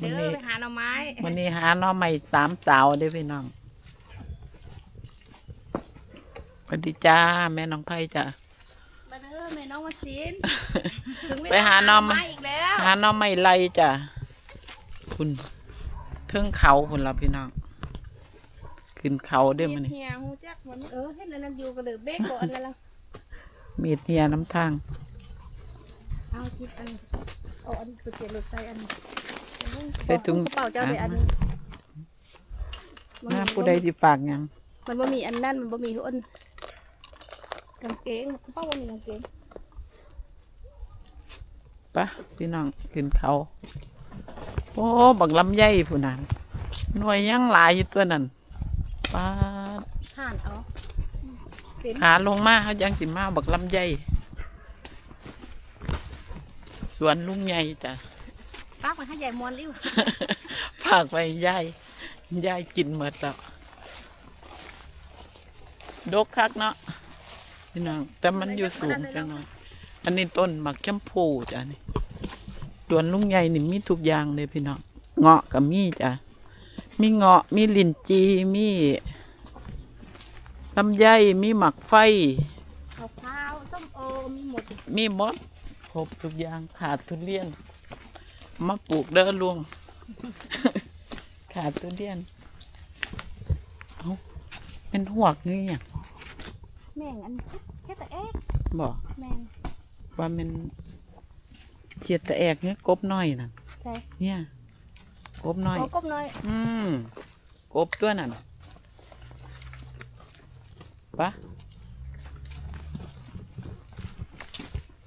เด้วันอนี้ไปหาหน่อไม้วันนี้หาหน้อใหม่สามสาวเด้อพี่น้องสวัสดีจ้าแม่น้องไผ่จ้ะมาเด้อแม่น้องมาสินถึงเวลไปหาหน่อไม้อีกแล้วหาหน้อใหม่ไรจ้ะคุณเทิงเขาคุณเราพี่น้องขึ้นเขาเด้อมันนี่เฮียฮู้จักมันเออเห็นอันนั้นอยู่ก็เลยเบกก่อนแล้วล่ะมีดเฮียน้ำทางเอาคิดอันเอาอันไปเก็บรถใส่อัน ใส่ถุง กระเป๋าเจ้าไปอันนี้น้าผู้ใดที่ฝากหยังมันบ่มีอันนั้นมันบ่มีอันกางเกงเป้าบ่มีกางเกงปะพี่น้องขึ้นเขาโอ้บักลำไยผู้นั้นหน่วยยังหลายอยู่ตัวนั้นป้าดห่านเอาเป็นหาลงมาเขายังสิมาบักลำไยสวนลุงใหญ่จ้ะ ป้ากไปให้ใหญ่มวนริ้วฝากไว้ยายยายกินหมดแล้วดกคักเนาะพี่น้องแต่มันอยู่สูงจังเนาะอันนี้ต้นหมักแคมพูจ้ะนี่สวนลุงใหญ่นี่มีทุกอย่างเลยพี่น้องเงาะกับมีจ้ะมีเงาะมีลินจีมีลำไยมีหมักไฟข้าวข้าวส้มโอมีหมดมีหมดครบทุกอย่างขาดทุเรียน มาปลูกเด้อลุงขาดทุเรียนเอาเป็นหวกนี่อะแม่งอันแค่แต่เอ๊ะบอกแม่งว่ามันเขียดตะแอกเนี่ยกบน้อยน่ะใช่เนี่ยกบน้อยโอ้กบน้อย อืมกบตัวนั่นปะ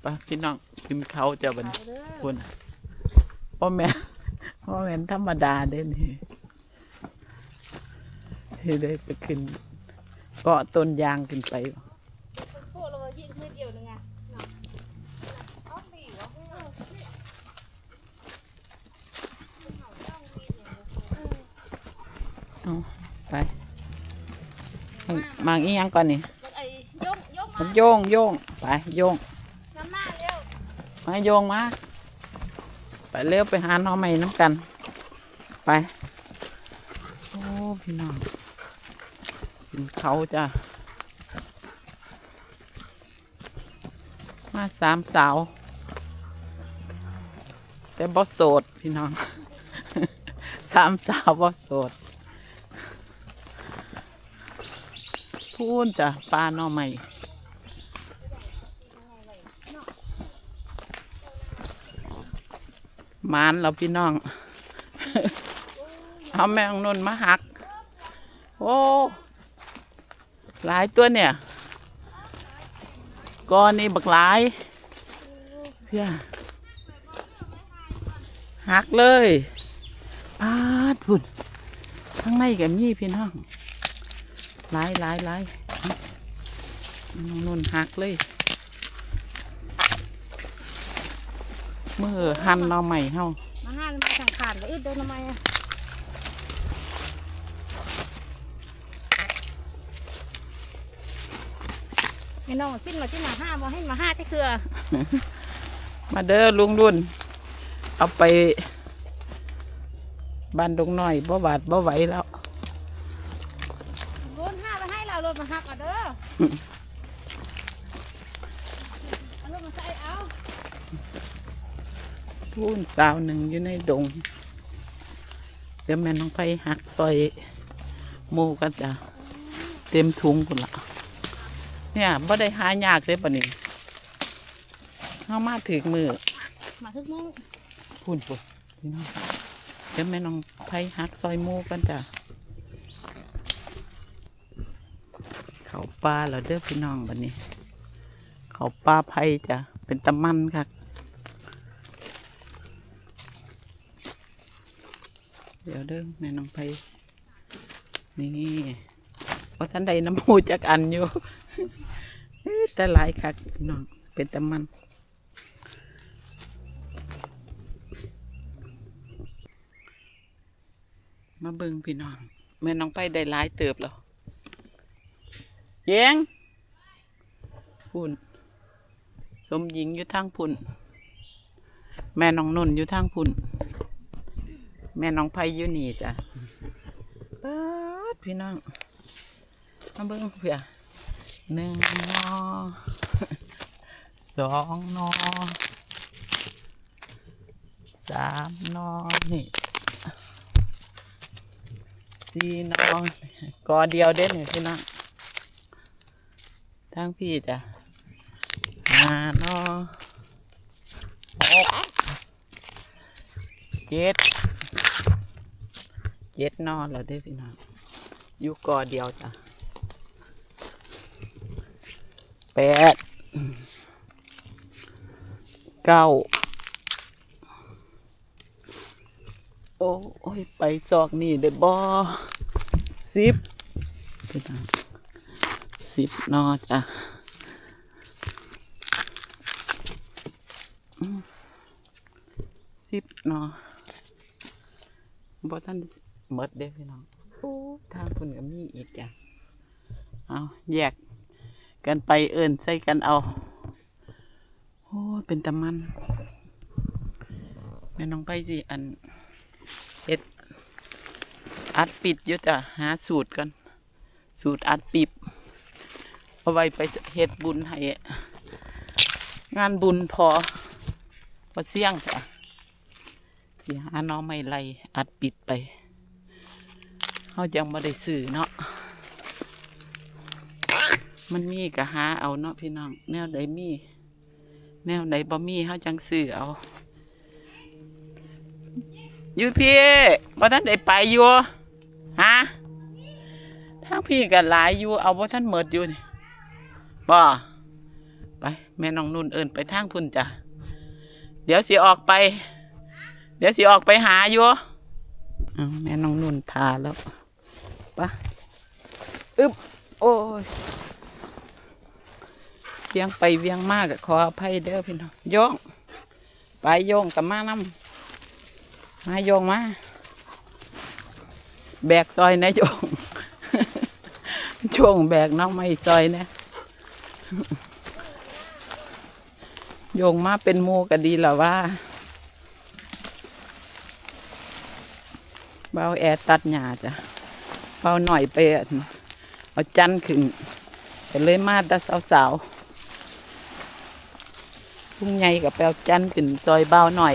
ปะพี่น้องพิมพ์เขาจะบันเอาเด้อคุณ พ่อแม่พ่อแม่นธรรมดาเด้นี่ที่ได้ไปขึ้นเกาะต้นยางขึ้นไปพวกเรายิงมือเดียวนึงไงเนาะเอาดีวะเออเอาไปมางอีหยังก่อนนี่มันไอ้ยกยกมัมานโยงโยงไปโยงน้ำหน้าเร็วมาโยงมาไป เร็วไปหาหน่อใหม่น้ำกัน ไป โอ้พี่น้องเขาจ้ะมาสามสาว แต่บ่โสดพี่น้อง สามสาวบ่โสดพูนจ้ะปลาหน่อใหม่ มานเราพี่น้อง เอาแมงนนมาหัก โอ้หลายตัวเนี่ยก้อนนี้บักหลายเพื่อหักเลยปาดพุ่นข้างในกับมี่พี่น้องหลายหลายหลายน้องนุ่นหักเลย มื่อหั่นเราใหม่เฮามาห้ามาสังขารก็อึดเดินทำไมอะไอ้น้องสิ้นมาที่มาห้ามาให้มาห้าจะคือ มาเด้อลุงรุ่น เอาไปบ้านดงหน่อยบ่บาดบ่ไหวแล้วรุ่นห้ามาให้เรารถมาหักอะเด้อเอารถมาใส่เอา พูนสาวหนึ่งอยู่ในดง เดี๋ยวแม่น้องไผหักซอยหมูกันจ้ะเต็มถุงคุณละเนี่ยบ่ได้หายากเลยปะนี่เข้ามาถึงมือมาทึกมุ้งพูนปุ๊พี่น้องเดี๋ยวแม่น้องไผหักซอยหมูกันจ้ะเขาปลาแล้วเด้อพี่น้องบันนี้ เขาปลาไผ่จ้ะเป็นตะมันค่ะ เดี๋ยวเด้อแม่น้องไผนี่เพราะท่านใดน้ำมูจักอันอยู่แต่หลายคักน้องเป็นตะมันมาเบิ่งพี่น้องแม่น้องไผได้หลายเติบแล้วเยงพุ่นสมหญิงอยู่ทางพุ่น แม่น้องนุ่นอยู่ทางพุ่น แม่น้องไผ่อยู่นี่จ้ะป๊าดพี่น้องมาเบิ่งเผื่อหนึ่งนอสองนอสามนอนี่สี่นอกอเดียวเด้นี่พี่น้องทั้งพี่จ้ะห้านอหกเจ็ด เจ็ดนอแล้วเด้พี่น้องอยู่กอเดียวจ้ะแปดเก้าโอ้ยไปซอกนี่ได้บ่สิบพี่น้องสิบนอจ้ะสิบนอบ่ท่าน หมดเด้อพี่น้องโอ้ทางคุณก็มีอีกจ้ะเอาแยกกันไปเอินใส่กันเอาโอ้ยเป็นตะมันแม่น้องไปสิอันเฮ็ดอัดปิดอยู่จ้ะหาสูตรกันสูตรอัดปิบเอาไว้ไปเฮ็ดบุญให้งานบุญพอพอเสี่ยงจ้ะสิหาหน้องไม่ไล่อัดปิดไป เขาจังบ่ได้ซื้อเนาะมันมีก็หาเอาเนาะพี่น้อง แนวใดมี แนวไหนบ่มีเฮาจังซื้อเอาอยู่พี่บ่ทันได้ไปอยู่ฮะทางพี่ก็หลายอยู่เอาบ่ทันหมิดอยู่นี่บ่ไป แม่น้องนุ่นเอินไปทางพุ่นจ้ะเดี๋ยวสิออกไป เดี๋ยวสิออกไปหาอยู่แม่น้องนุ่นพาแล้ว ไปอึบโอ้ยเวียงไปเวียงมากขออภัยเด้อพี่น้องโยงไปโยงกับมาน้ำมาโยงมา แบกซอยนะโยงช่วงแบกน้องไม่ซอยนะโยงมาเป็นหมูก็ดีแล้วว่าเบาแอร์ตัดหญ้าจ้ะ เบาหน่อยไปอั่นเอาจันขึ้นก็เลยมาแตาสาวๆพุ่งใหญ่กับแปลวจันขึ้นซอยเบาหน่อย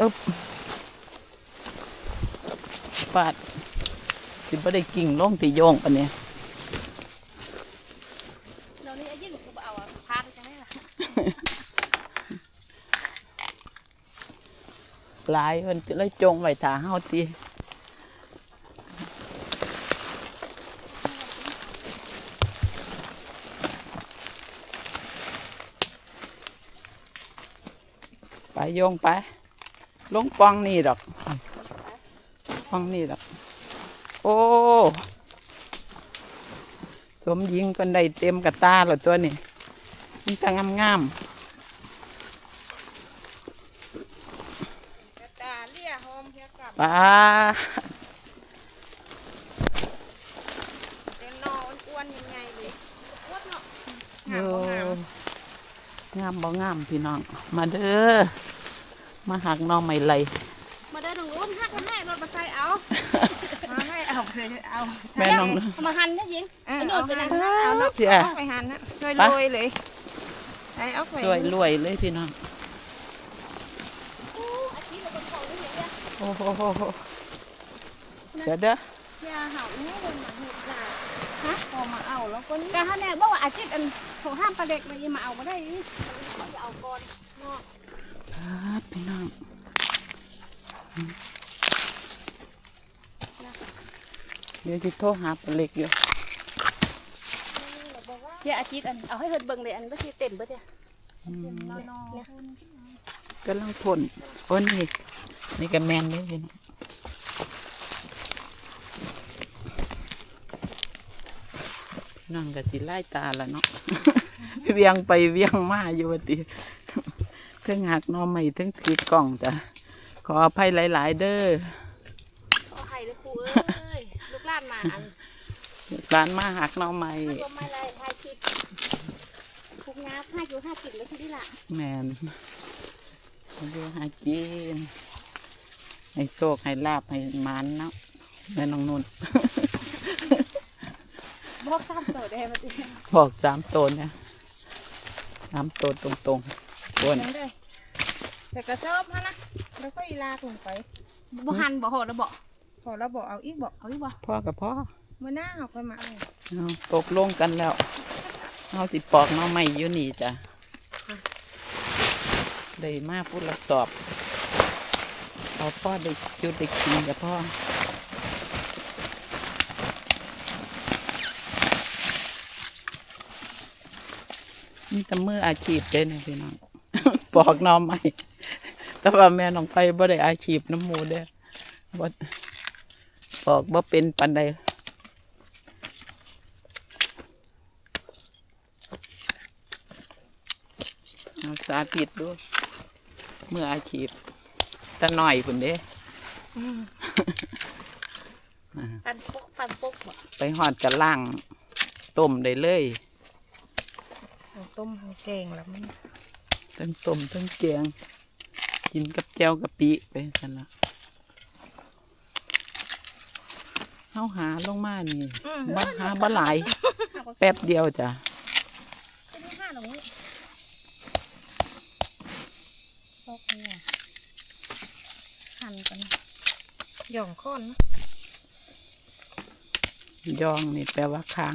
อึ๊บปาดสิบ่ได้กิ่งลงตีโยงปะเนี่ยเดี๋ยวนี้ยิ่งกูเอาพาไปจังได๋ล่ะหลายมันเลยจงไว้ถาเฮาตีไป โยงไป ลงปองนี่ดอกปองนี่ดอก โอ้ สมยิงกันได้เต็มกระตาแล้วตัวนี้มันจะงามงามกระตาเลี่ยหอมเฮียกับๆปลาเต็มนออ้วนๆยังไงเลยอ้วนเนาะโอ้งามบ่งามงามบ่งามพี่น้อง มาเด้อ มาหักหน้องไม่ไหลมาเดินตรงนู้นฮักกันให้รถมาใส่เอามาให้เอาเลยเอาแม่น้องเอามาหั่นนะยิงเอาไอ้โดดไปนั่นเอาเนาะเสียเอาไปหันนะช่วยไปรวยเลยไอ้เอาไปสวยรวยเลยพี่น้องอู้อาชีพเราเป็นของนี่เนี่ยโอ้โหโหโหเดี๋ยวเด้ออย่าเห่าแม่ลงมาเห็ดจ้าพอมาเอาแล้วก็นี่กะฮะแน่บอกว่าอาชีพอันของห้ามปลาเด็กเลยยังมาเอามาได้นี่เขาจะเอาก่อนเนาะครับ พี่น้องเดี๋ยวจะโทรหาปลาเล็กอยู่เดี๋ยวอาชีพอันเอาให้เฮิดเบิ่งเลยอันก็สิเต็มเบิดเนี่ยอืมเนี่ยกำลังพ่นโอ้นี่นี่ก็แมนเลยพี่น้องพี่น้องก็สิไล่ตาละเนาะเวียงไปเวียงมาอยู่ว่าติเทั้งหักหนอไม่เทั้งผิดกล่องจ้ะขออภัยหลาย ๆ เด้อเอาให้เลยครูเอ้ยลูกหลานมาอันร้านมาหักหนอไม่มันก็ไม่ไรทายคิดคุกงาห้าอยู่ห้ากินเลยทีนี้ล่ะแมนเดี๋ยวหากินให้โชคให้ลาบให้หมานเนาะแม่น้องนุ่นบอกซ้ำตัวได้มาดิบอกสามตัวเนี่ยสามตัวตรงๆ บนยังได้แต่กระสอบฮะนะแล้วก็อีลากลงไปบ่หันบ่โหดแล้วบ่พอเราบอกเอาอีกบอกเอาอีกบ่พ่อกับพ่อเมื่อหน้าเอาค่อยมาเอาเอาตกลงกันแล้วเอาสิปอกหน้อไม่อยู่นี่จ้ะได้มาพูดละสอบเอาพ่อได้จุดได้กินกับพ่อมีแต่มืออาชีพเด้นะพี่น้อง ปอกหน้อไม่แต่ว่าแม่น้องไปบ่ได้อาชีพน้ำหมูเด้อบ่ปอกบ่เป็นปันใดเอาสาธิตดูเมื่ออาชีพตะหน่อยพุ่นเด้ปันปกปันปกบ่ไปหอดกระล่างต้มได้เลยเอาต้มเอาแกงแล้วมัน ทั้งต้มทั้งแกง กินกับแจ่วกะปิไปกันละเอาหาลงมานี่บ่หาบ่หลาย แป๊บเดียวจ้ะเป็นห้าหรอนี่ซอกหัวหั่นกันหย่องค้อนนะยองนี่แปลว่าข้าง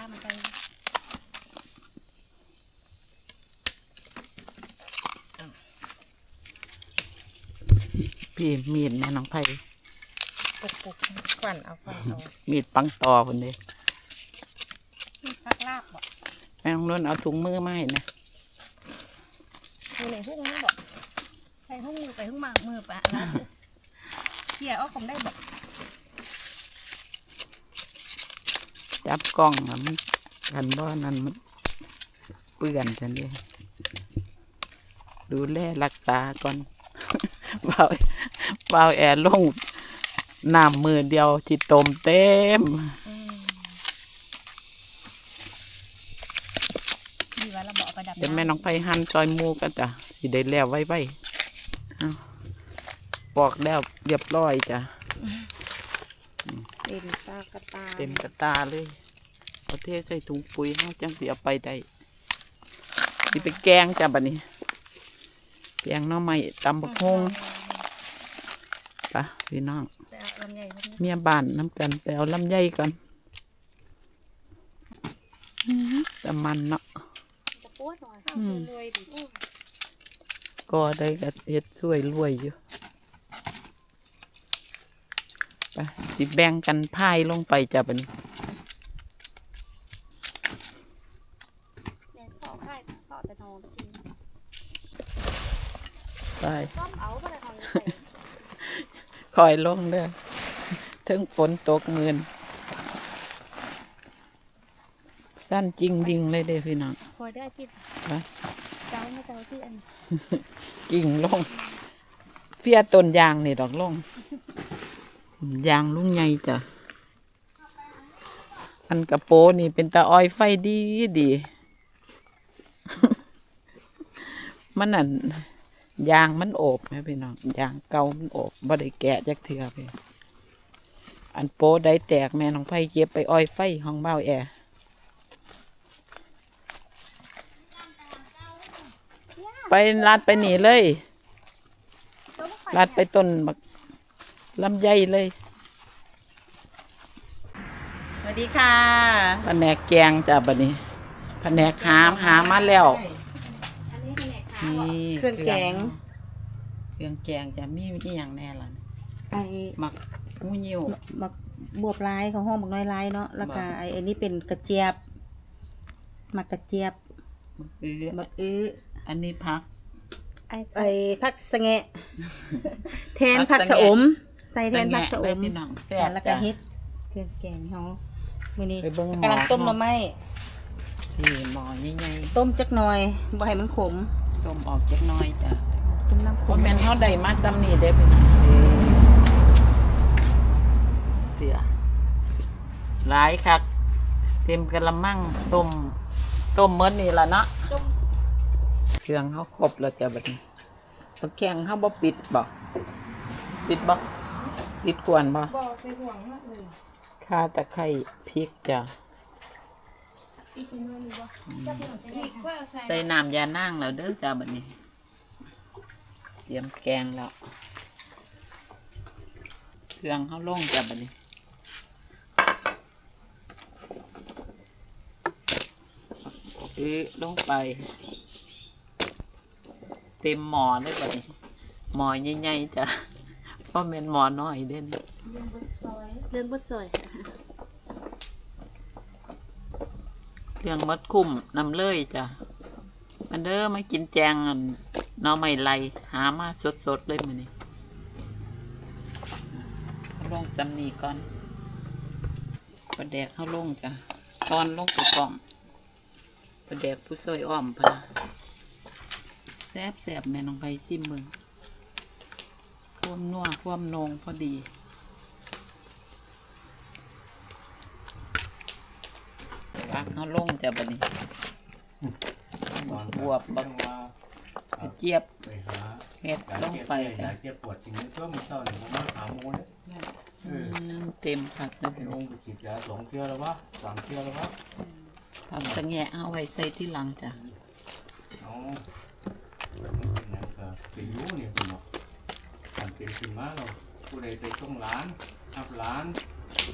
นี่เอาซ้ามันไปพี่มีดแม่น้องไผ่ปุกปุกๆฝันเอาฝันเอามีดปังตอพุ่นเด้นี่พักลาบบ่แม่น้องนุ่นเอาถุงมือมาให้นะอยู่ในหุ้งนี่บ่ใส่หุ้งมือไปหุ้งมามือไปแล้วเขี่ยเอาของได้บ่ จับกล้องอะมันกันบ่นั่นมันเปื่อนกันเด้ดูแลรักษาก่อนเบาเบาแอร์ลงน้ำมือเดียวที่ต้มเต็มดีว่าเราบ่เอาไปดับเดี๋ยวแม่น้องไปหั่นซอยหมูกันจ้ะสิได้แล้วไว้ไว้เอาปอกแล้วเรียบร้อยจ้ะเต็มตากระตาเต็มกระตาเลยเอาเทใส่ถุงปุ๋ยเฮาจังสิเอาไปได้สิไปแกงจ้ะบัดนี้แกงหน้อไม้ตำบักฮงปะพี่น้องไปเอาลำไยพวกนี้เมียบ้านน้ำกันไปเอาลำไยก่อนอื้อหือแต่มันเนาะจะปวดหน่อยอืมรวยดิก็ได้กระเฮ็ดช่วยรวยอยู่ ไปสิแบ่งกันพายลงไปจ้ะบัดนี้เนี่ยเขาเอาค่ายเขาเอาแต่นอนไปสิไปต้มเอาไปเลยเขาใส่คอยลงเด้อถึงฝนตกเงินสั้นจริงดิงเลยเด้อพี่น้องคอยได้ที่ไปเจ้าไม่เจ้าที่อันกิ่งลงเฟียต้นยางนี่ดอกลง ยางลุงใหญ่จ้ะ อันกระโปนี่เป็นตาอ้อยไฟดีดี มันนั่นยางมันโอบไหมพี่น้องยางเก่ามันโอบบ่ได้แกะจักเทือพี่อันโปได้แตกแม่น้องไผ่เก็บไปอ้อยไฟห้องเบ้าแอร์ไปลัดไปหนีเลยลัดไปต้นบัก ลำไยเลยสวัสดีค่ะแผนกแกงจ้ะบัดนี้แผนกหามหามาแล้วอันนี้แผนกขาวนี่เครื่องแกง เครื่องแกงจะมีอีหยังแน่ล่ะไอ้มักงูยิ้วบักบวบลายของห้องบักน้อยลายเนาะแล้วก็บักไอ้ไอ้นี่เป็นกระเจี๊ยบหมักกระเจี๊ยบมักอื้อบักอื้ออันนี้พักไอ้ไอ้ผักสะแงะแทนผัผักกสะสะแงะอม ใส่แทนผักสะอเลยมพี่น้องแซ่บแล้วก็จ้ะเฮ็ดเครื่องแกงเฮามื้อนี้ไปเบิ่งหม้อกำลังต้มหน่อไม้ที่หม้อใหญ่ต้มจักหน่อยบ่ให้มันขม ๆต้มออกจักหน้อยจ้ะต้มน้ำขบ่มแม่นเฮาได้มาจำนี่เด้พี่น้องเด้เสือหลายคักเต็มกะละมังต้มต้มเมื่อนี่ล่ะเนาะต้มเครื่องเขาครบแล้วจ้ะบัดนี้ตะแกรงเขาบ่ปิดบ่ปิดบ่ ปิดกวนบ่บอกใส่ห่วงมากเลยข่าตะไคร้พริกจ้ะอีกคนนึงมีบ่จะเป็นของอีกว่าใส่ใส่น้ำยานางแล้วเด้อจ้ะบัดนี้ เตรียมแกงแล้ว เครื่องเขาลงจ้ะบัดนี้ เอ๊ะลงไป เต็มหม้อเลยบัดนี้หม้อใหญ่ๆจ้ะ เพราะแม่นหม้อน้อยเด้นี่เรื่องบดซอยเครื่องมัดคุ้มน้ำเลยจ้ะมันเด้อมากินแจงอันหน้อไม่ไรหามาสดๆเลยมื้อนี้เอาลงสำนีก่อนประแดกเข้าลงจ้ะตอนลงไปกล่อมประแดกผู้ซอยอ้อมพะนะแซ่บแซ่บๆแม่น้องไปซิมมึง ความนัวความนงพอดีปักเขาลงจ้ะบัดนี้บวบบักกระเจี๊ยบไปหาเห็ดลงไปจ้ะจ้ะเจ็บปวดจริงๆก็มีเจ้าหนึ่งผมมาหาโมเนี่ยอืมเต็มผักเลยลงไปฉีดยาสองเที่ยวแล้ววะสามเที่ยวแล้ววะผักตะแงะเอาไว้ใส่ที่หลังจ้ะเอาแล้วมันเป็นอย่างกับเป็นยูเนี่ยคุณหมอการ เป็นขึ้นมาเราผู้ใดไปต้องร้านอับร้าน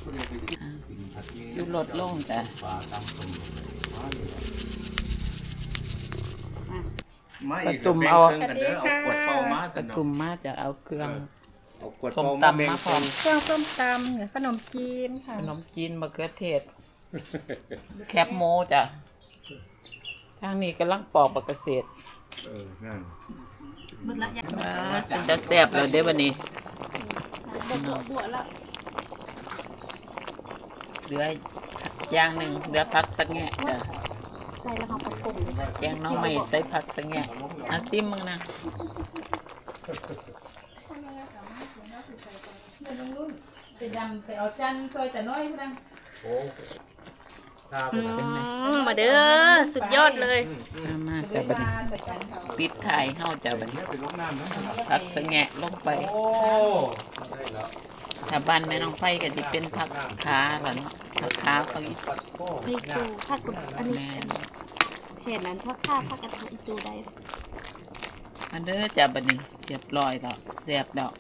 ผู้ใดไปกินกินผัดมีอยู่รถลงจ้ะปลาตำคนมาเลยไม่ประตุมเอากันเด้อเอาขวดเปล่ามาปกัระนเนาะตุมมาจะเอาเครื่องเอาขวดส้มเปล่ามาตำแบ่งมาพร้อมเครื่องส้มตำหรือขนมจีนค่ะ ขนมจีนมะเขือเทศ แคบหมูจ้ะทางนี้กำลังปอกบักเกษตรเออนั่น ว้าเป็นจะแซ่บเลยเด้อวันนี้บวบวล้วเหลืออย่างหนึ่งเหลือผักสักแงะจ้ะใส่แล้วเขาประกบแกงหน้องใหม่ใส่ผักสักแงะอาซิมมึงนะไปดำไปเอาจันซอยแต่น้อยพุ่นนะ โอ้ ครับมาเด้อสุดยอดเลยมามาไปจ้ะบัดนี้มาแต่กันเขาปิดถ่ายเฮาจ้ะบัดนี้เนี่ยเป็นลูกน้ำนะผักสักแงะลงไป โอ้ได้แล้วถ้าบ้านแม่น้องไฟก็จะเป็นผักขาล่ะเนาะผักขาเขาอีกโอ้นี่คือผักกุดอันนี้แม่นเห็นนั้นผักข้าวผักกระถางดูได้อันเด้อจ้ะบัดนี้เรียบร้อยแล้วแซ่บแล้ว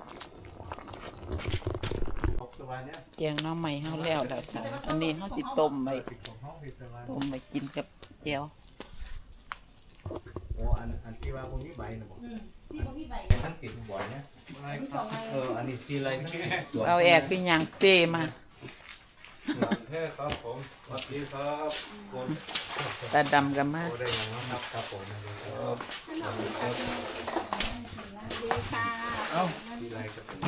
ออกสบายเนี่ยแกงหน้องใหม่เฮาแล้วแล้วจ้ะอันนี้เฮาสิต้มไว้ ปิดของห้องปิดสบายต้มไว้กินกับแจ่วโอ้อันอันที่ว่าพวกนี้ใบนะบอกที่พวกนี้ใบท่านติดบ่อยเนี่ยเอออันนี้ทีไรทั้งตัวเอาแอกเป็นหยังเซ่มาเฮ้ครับผมสวัสดีครับผมตาดำกันมาโอ้ได้ยังครับครับผมครับดีค่ะเอ้าทีไรก็เป็น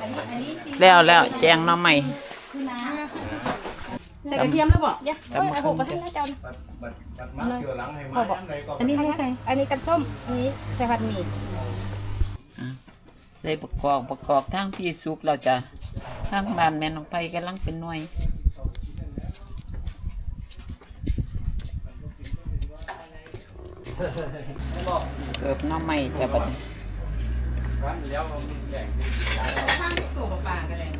อันนี้อันนี้สีแล้วแล้วแจงหน้องใหม่คือน้ำ ใส่กระเทียมแล้วบอกเดี๋ยวเอ้ยเอาหกมาให้แล้วเจ้านะบัดบัดบัดมาเกี่ยวหลังให้มาย้ำใดก็อันนี้ให้ใครอันนี้กันส้มอันนี้ใส่ผัดหมี่ใส่ประกอบประกอบทางพี่สุกแล้วจ้ะทางบ้านแม่น้องไผกำลังเป็นหน่วยเกิบหน้องใหม่จ้ะบัดนี้ร้านแล้วมันแหล่งข้างตัวปลาๆกันเลย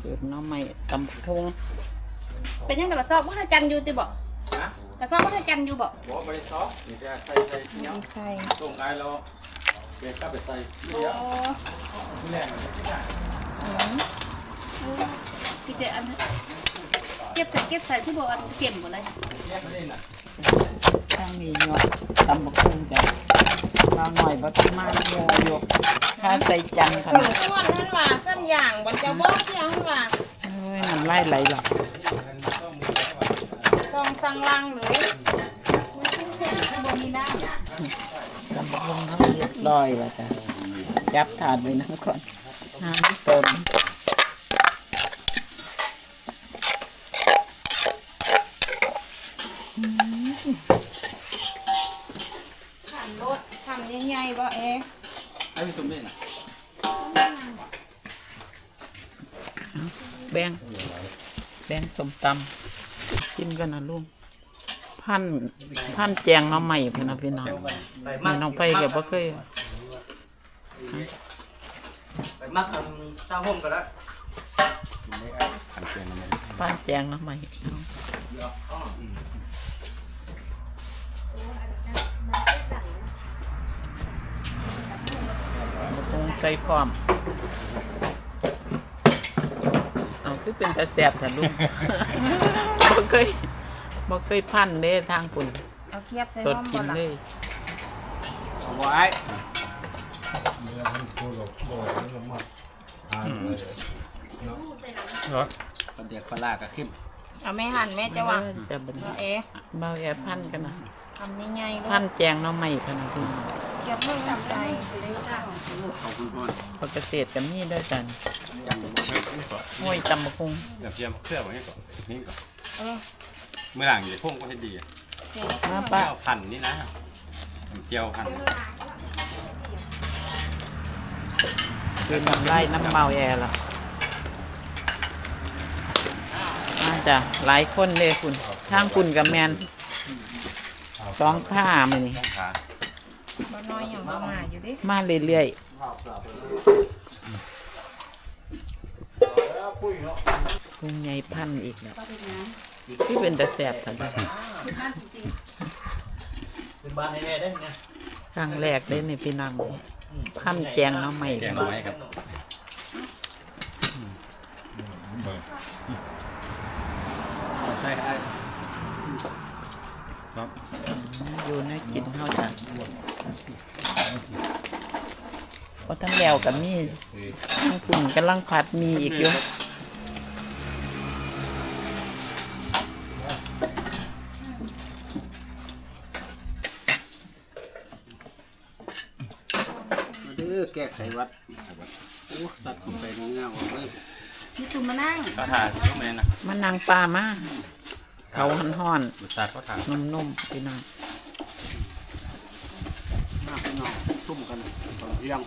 เกิบหน้องใหม่ตำพง เป็นยังกับกระสอบว่าถ้าจันอยู่ติบอกนะกระสอบว่าถ้าจันอยู่บอกบอกไปซอสนี่จะใส่ใส่เนี้ยใส่ส่งไอ้เราเก็บก็ไปใส่โอ้เยอะที่แรกมันไม่ได้พี่เจอันเก็บใส่เก็บใส่ที่บอกอันเก็บหมดเลยแยกไม่ได้น่ะทางนี้เนาะตำบักหุ่งจ้ะเราหน่อยบ่ต้องมาโมอยู่ถ้าใส่จังขส่วนนาดส่วนท่านว่าสั้นอย่างบนเจ้าบอกที่ท่านว่าเอ้ยน้ำลายไหลหรอก ซองสังลังเลยบนนี้ได้ตำบักหุ่งเขาเรียบร้อยแล้วจ้ะยับถาดไว้นั่งก่อนน้ำต้มทำรถทำใหญ่ๆบ่เอ๊ะไอ้พี่ตุ้มนี่น่ะแบงแบงสมตำกินกันนะลุง พันพันแจงหน้องใหม่พี่น้องพี่น้องแม่น้องไปก็บ่เคยไปมักอันเจ้าห่มก็ได้ขันเกณฑ์มันพันแจงหน้องใหม่บ่ต้องใส่พร้อมเอาคือเป็นตาแสบแต่ลุงบ่เคย บ่เคยพันเด้ทางปุ่นเอาเคียบใส่สดห้อมกิบ่นล่ะเลยเอาไว้ปลาเดียกปลาลากับเข้มเอาแม่หั่นแม่จะวางเออจะเป็นเอ๊ะเบาแอพันกันนะทำยังไงลูพันกแจงหน้องใหม่พะนะพี่น้องเก็บมือจับใจเขาคุณพ่อพอเกษตรกับมีด้วยกันจังห้วยตำบะคุงเดี๋ยวเตรียมเครื่องไว้ให้ก่อนนี่ก่อนเออ เมื่อหลังอย่าพุ่งก็ให้ดีอะเก็บมาป้าเจียวพันนี่นะเจียวพันคือน้ำไล่น้ำเมาแอร์ละมาจ้ะหลายคนเลยคุณทางคุณกับแมนสองข้ามือนี่ต้องขาบ่น้อยอย่างบ่มาอยู่ดิมาเรื่อยๆคุงใหญ่พันอีกแล้ว ที่เป็นตะแสบทันเป็นบ้านแน่ๆได้ไงครั้งแรกเลยในพี่น้องพันแจงหน้องใหม่แกงไม้ครับใส่ไอ้อยู่ในกินเท่าจ้ะพอทั้งแล้วกับมีทั้งคุณกำลังผัดมีอีกอยู่ เด้อแก้ ไขวัดโอ้ตัดเข้าไปเงาๆเลยมีตุ่มมานั่งก็ทาทุกเมนนะมานางปลามาเขาห่อนบุษราก็ทาๆนุ่มๆพี่น้องมาพี่น้องซุ่มกันตอนเที่ยง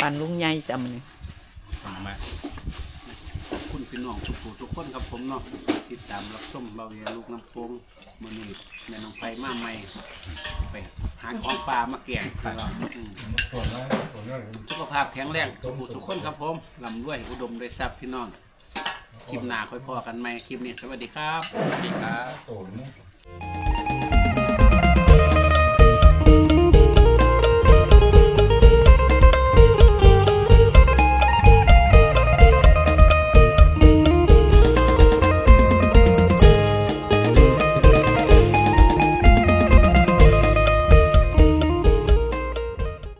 บ้านลุงใหญ่จำนี่ทำมาขอบคุณ พี่น้องทุกผู้ทุกคนครับผมเนาะติดตามรับชมเบาเยลูกน้ำโพงมือนี้แม่น้องไฟมาใหม่ไปหาของปลามาแกงพี่น้องอืมสุขภาพแข็งแรงทุกผู้ทุกคนครับผมลำด้วยอุดมด้วยทรัพย์พี่น้องคลิปหน้าค่อยพอกันไหมคลิปนี้สวัสดีครับ สวัสดีครับ